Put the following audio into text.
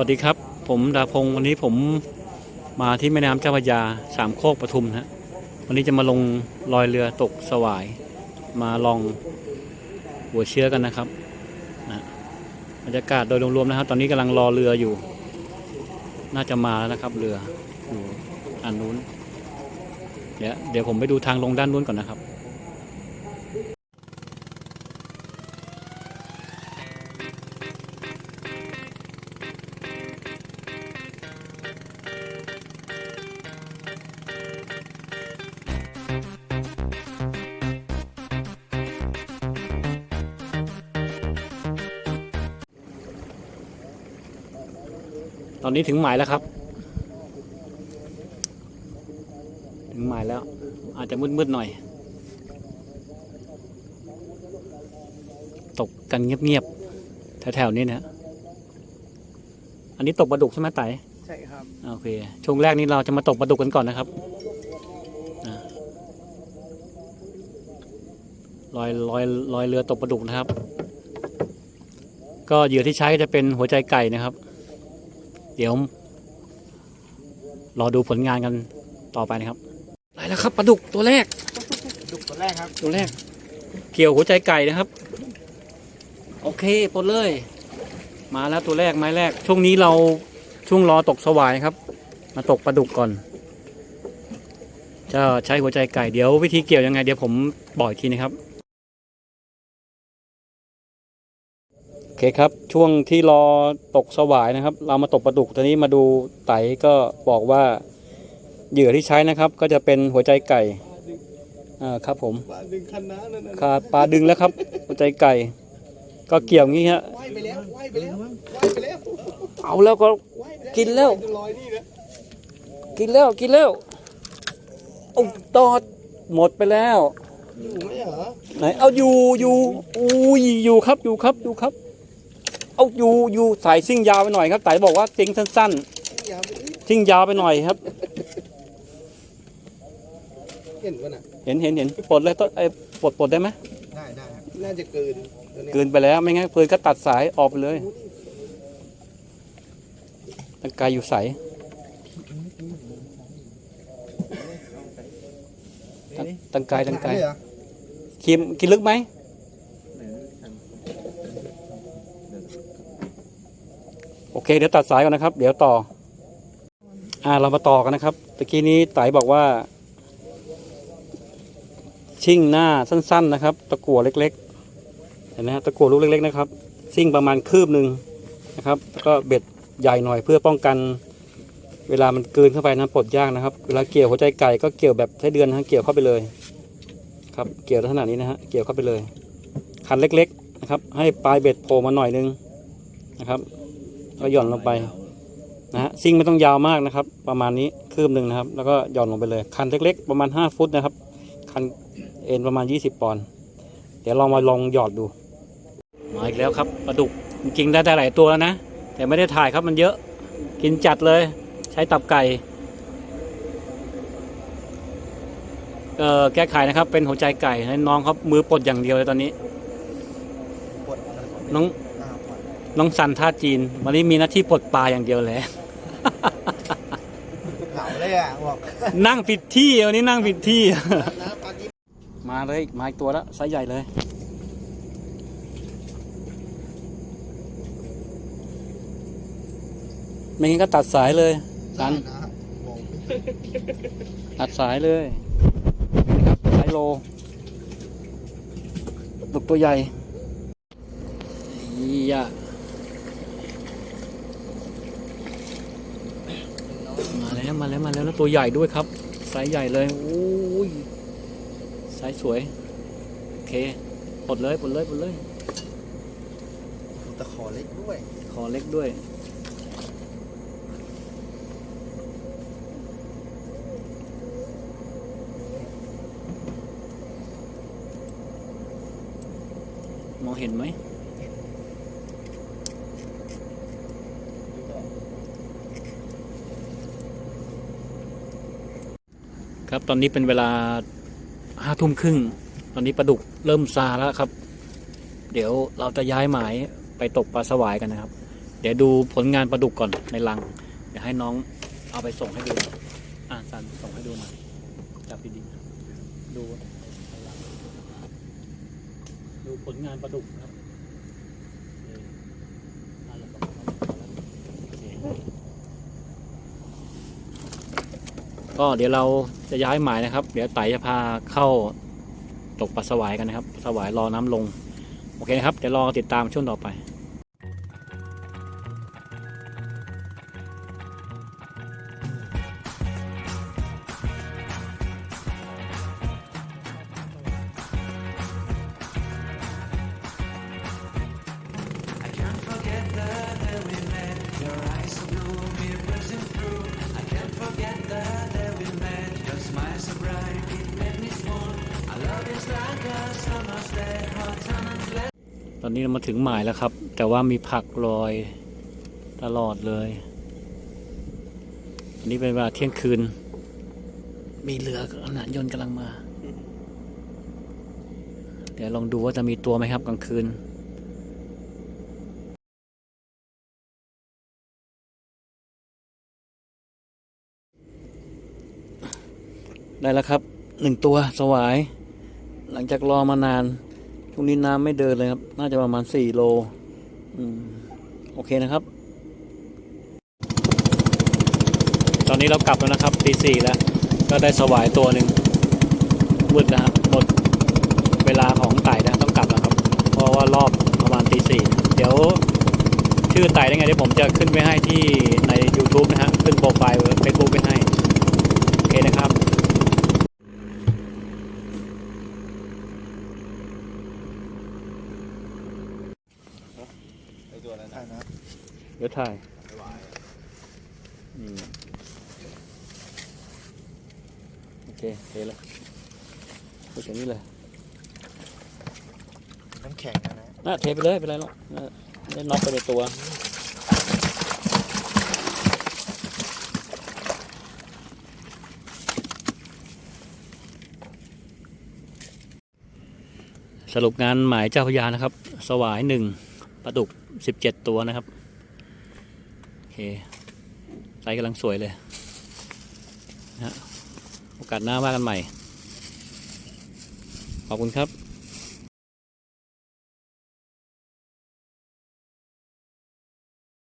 วัสดีครับ ผมดาพงศ์วันนี้ผมมาที่แม่น้ำเจ้าพระยาสามโคกปทุมนะฮะวันนี้จะมาลงลอยเรือตกสวาย มาลองหัวเชื้อกันนะครับนะบรรยากาศโดยรวมๆนะครับ ตอนนี้กำลังรอเรืออยู่ น่าจะมาแล้วนะครับ เรืออยู่อันนู้นเดี๋ยวเดี๋ยวผมไปดูทางลงด้านนู้นก่อนนะครับ อนนี้ถึงหมายแล้วครับ ถึงหมายแล้ว อาจจะมืดๆหน่อย ตกกันเงียบๆแถวๆนี้นะฮะอันนี้ตกปลาดุกใช่ไหมไต่ใช่ครับโอเคช่วงแรกนี้เราจะมาตกปลาดุกกันก่อนนะครับอ่าลอยลอยลอยเรือตกปลาดุกนะครับ ก็เหยื่อที่ใช้จะเป็นหัวใจไก่นะครับ เดี๋ยว รอดูผลงานกันต่อไปนะครับได้แล้วครับปลาดุกตัวแรกดุกตัวแรกครับ ตัวแรก เกี่ยวหัวใจไก่นะครับ โอเคปลดเลย มาแล้วตัวแรกไม้แรก ช่วงนี้เราช่วงรอตกสวายครับ มาตกปลาดุกก่อนจะใช้หัวใจไก่เดี๋ยววิธีเกี่ยวยังไงเดี๋ยวผมบอกอีกทีนะครับ อเคครับช่วงที่รอตกสวายนะครับ เรามาตกปลาดุกตอนนี้มาดูไตก็บอกว่าเหยื่อที่ใช้นะครับ ก็จะเป็นหัวใจไก่อ่าครับผมปลาดึงคันน้านั่นน่ะขาดปลาดึงแล้วครับ หัวใจไก่ ก็เกี่ยวงี้ฮะว่ายไปแล้วว่ายไปแล้วว่ายไปแล้วเอาแล้วก็ ว่ายไปแล้วกินแล้ว จะลอยนี่นะกินแล้วกินแล้วโอ้ตอดหมดไปแล้ว อยู่ไหมเหรอไหนเอาอยู่อยู่อุ้ยอยู่ครับอยู่ครับอยู่ครับ เอาอยู่อยู่สายซิ่งยาวไปหน่อยครับไต่บอกว่าซิ่งสั้นอย่าไปๆซิ่งยาวไปหน่อยครับ เห็นป่ะน่ะเห็นเห็นเห็นปลดเลยต้นไอ้ปลดปลดได้ไหมได้ได้ครับน่าจะเกินตัวเนี้ยเกินไปแล้วไม่งั้นเพื่อนก็ตัดสายออกไปเลยตังกายอยู่ใสตังตังกายตังกายเลยเหรอคิมกินลึกไหม เคเดี๋ยวตัดสายก่อนนะครับ เดี๋ยวต่อ อ่าเรามาต่อกันนะครับตะกี้นี้ไตบอกว่า ชิ่งหน้าสั้น ๆนะครับ ตะกั่วเล็กๆเห็นไหมฮะตะกั่วลูกเล็ก ๆ นะครับซิ่งประมาณคืบหนึ่งนะครับแล้วก็เบ็ดใหญ่หน่อยเพื่อป้องกัน เวลามันเกลืนเข้าไปนะปลดยากนะครับเวลาเกี่ยวหัวใจไก่ก็เกี่ยวแบบใช้เดือนนะฮะเกี่ยวเข้าไปเลย ครับเกี่ยวลักษณะนี้นะฮะเกี่ยวเข้าไปเลย คันเล็ก ๆ นะครับ ให้ปลายเบ็ดโผล่มาหน่อยนึงนะครับ ก็หย่อนลงไปนะฮะซิ่งไม่ต้องยาวมากนะครับ ประมาณนี้คืบหนึ่งนะครับ แล้วก็หย่อนลงไปเลย คันเล็กๆ ประมาณ 5 ฟุตนะครับ คันเอ็นประมาณ 20 ปอนด์เดี๋ยวลองมาลองหยอดดูมาอีกแล้วครับปลาดุกจริงๆได้ได้หลายตัวแล้วนะ แต่ไม่ได้ถ่ายครับมันเยอะ กินจัดเลย ใช้ตับไก่เอ่อแก้ไขนะครับ เป็นหัวใจไก่ให้น้องครับมือปลดอย่างเดียวเลยตอนนี้ปวดอะไรก่อนน้องอ่าปวด น้องสันท่าจีน วันนี้มีหน้าที่ปลดปลาอย่างเดียวเลยเผาเลยอะบอกนั่งผิดที่วันนี้นั่งผิดที่นะปลากินมาเลยมาอีกตัวแล้วไซส์ใหญ่เลย ไม่งั้นก็ตัดสายเลยสันนะมองตัดสายเลยนี่ครับสายโลตุกตัวใหญ่ยี่ยะ มาแล้วมาแล้วมาแล้วแล้วตัวใหญ่ด้วยครับไซส์ใหญ่เลยโอ้ยไซส์สวยโอเคปลดเลยปลดเลยปลดเลยตะขอเล็กด้วยขอเล็กด้วยมองเห็นไหม ครับตอนนี้เป็นเวลาห้าทุ่มครึ่ง ตอนนี้ปลาดุกเริ่มซาแล้วครับ เดี๋ยวเราจะย้ายหมายไปตกปลาสวายกันนะครับ เดี๋ยวดูผลงานปลาดุกก่อนในรัง เดี๋ยวให้น้องเอาไปส่งให้ดู อ่าสันส่งให้ดูหน่อยจับดีๆดูดูผลงานปลาดุกครับเอออ่าแล้ว ก็เดี๋ยวเราจะย้ายหมายนะครับ เดี๋ยวไต่จะพาเข้าตกปลาสวายกันนะครับสวายรอน้ำลง โอเคนะครับ เดี๋ยวรอติดตามช่วงต่อไป ตอนนี้เรามาถึงหมายแล้วครับ แต่ว่ามีผักลอยตลอดเลยอันนี้เป็นเวลาเที่ยงคืน มีเรือขนาดยนต์กำลังมา เดี๋ยวลองดูว่าจะมีตัวไหมครับกลางคืน ได้แล้วครับหนึ่งตัวสวาย หลังจากรอมานาน ช่วงนี้น้ำไม่เดินเลยครับ น่าจะประมาณสี่โลอืมโอเคนะครับ ตอนนี้เรากลับแล้วนะครับตีสี่แล้ว ก็ได้สวายตัวหนึ่งมืดนะครับหมดเวลาของไต่แล้วต้องกลับแล้วครับ เพราะว่ารอบประมาณตีสี่เดี๋ยวชื่อไต่ได้ไงเดี๋ยวผมจะขึ้นไว้ให้ที่ใน YouTube นะฮะ ขึ้นโปรไฟล์เฟซบุ๊กไปให้ โอเคนะครับ ไอตัวนั้นนะ เดี๋ยวถ่ายอืมโอเคเทเลยพูดอย่างนี้เลยน้ำแข็งนะนะน่าเทไปเลยไปเลยหรอกน่าได้น็อกไปในตัวสรุปงานหมายเจ้าพระยานะครับ สวายหนึ่งปลาดุกสิบเจ็ดตัวนะครับโอ เคไซส์กำลังสวยเลยนะฮะโอกาสหน้าว่ากันใหม่ ขอบคุณครับ